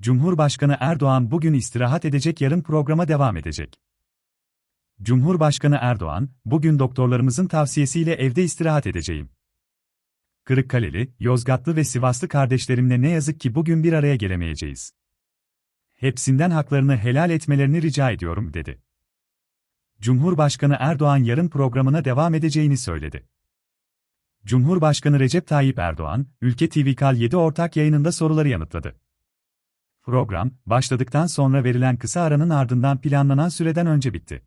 Cumhurbaşkanı Erdoğan bugün istirahat edecek yarın programa devam edecek. Cumhurbaşkanı Erdoğan, bugün doktorlarımızın tavsiyesiyle evde istirahat edeceğim. Kırıkkaleli, Yozgatlı ve Sivaslı kardeşlerimle ne yazık ki bugün bir araya gelemeyeceğiz. Hepsinden haklarını helal etmelerini rica ediyorum, dedi. Cumhurbaşkanı Erdoğan yarın programına devam edeceğini söyledi. Cumhurbaşkanı Recep Tayyip Erdoğan, Ülke TV Kal 7 ortak yayınında soruları yanıtladı. Program, başladıktan sonra verilen kısa aranın ardından planlanan süreden önce bitti.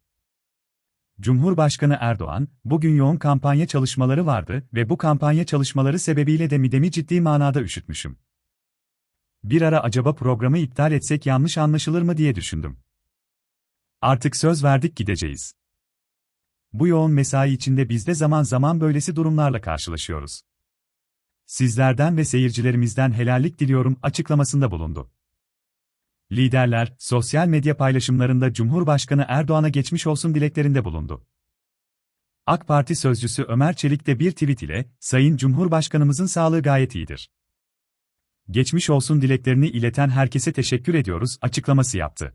Cumhurbaşkanı Erdoğan, bugün yoğun kampanya çalışmaları vardı ve bu kampanya çalışmaları sebebiyle de midemi ciddi manada üşütmüşüm. Bir ara acaba programı iptal etsek yanlış anlaşılır mı diye düşündüm. Artık söz verdik gideceğiz. Bu yoğun mesai içinde biz de zaman zaman böylesi durumlarla karşılaşıyoruz. Sizlerden ve seyircilerimizden helallik diliyorum açıklamasında bulundu. Liderler, sosyal medya paylaşımlarında Cumhurbaşkanı Erdoğan'a geçmiş olsun dileklerinde bulundu. AK Parti sözcüsü Ömer Çelik de bir tweet ile, Sayın Cumhurbaşkanımızın sağlığı gayet iyidir. Geçmiş olsun dileklerini ileten herkese teşekkür ediyoruz açıklaması yaptı.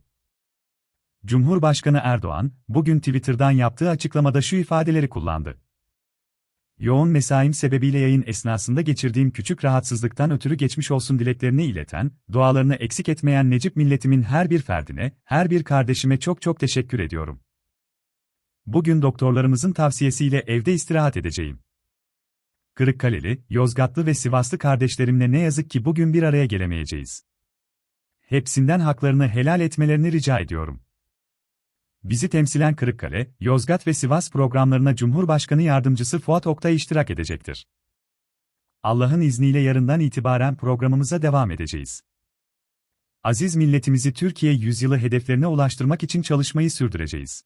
Cumhurbaşkanı Erdoğan, bugün Twitter'dan yaptığı açıklamada şu ifadeleri kullandı. Yoğun mesaim sebebiyle yayın esnasında geçirdiğim küçük rahatsızlıktan ötürü geçmiş olsun dileklerini ileten, dualarını eksik etmeyen Necip milletimin her bir ferdine, her bir kardeşime çok çok teşekkür ediyorum. Bugün doktorlarımızın tavsiyesiyle evde istirahat edeceğim. Kırıkkaleli, Yozgatlı ve Sivaslı kardeşlerimle ne yazık ki bugün bir araya gelemeyeceğiz. Hepsinden haklarını helal etmelerini rica ediyorum. Bizi temsilen Kırıkkale, Yozgat ve Sivas programlarına Cumhurbaşkanı Yardımcısı Fuat Oktay iştirak edecektir. Allah'ın izniyle yarından itibaren programımıza devam edeceğiz. Aziz milletimizi Türkiye yüzyılı hedeflerine ulaştırmak için çalışmayı sürdüreceğiz.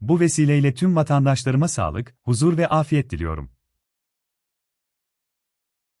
Bu vesileyle tüm vatandaşlarıma sağlık, huzur ve afiyet diliyorum.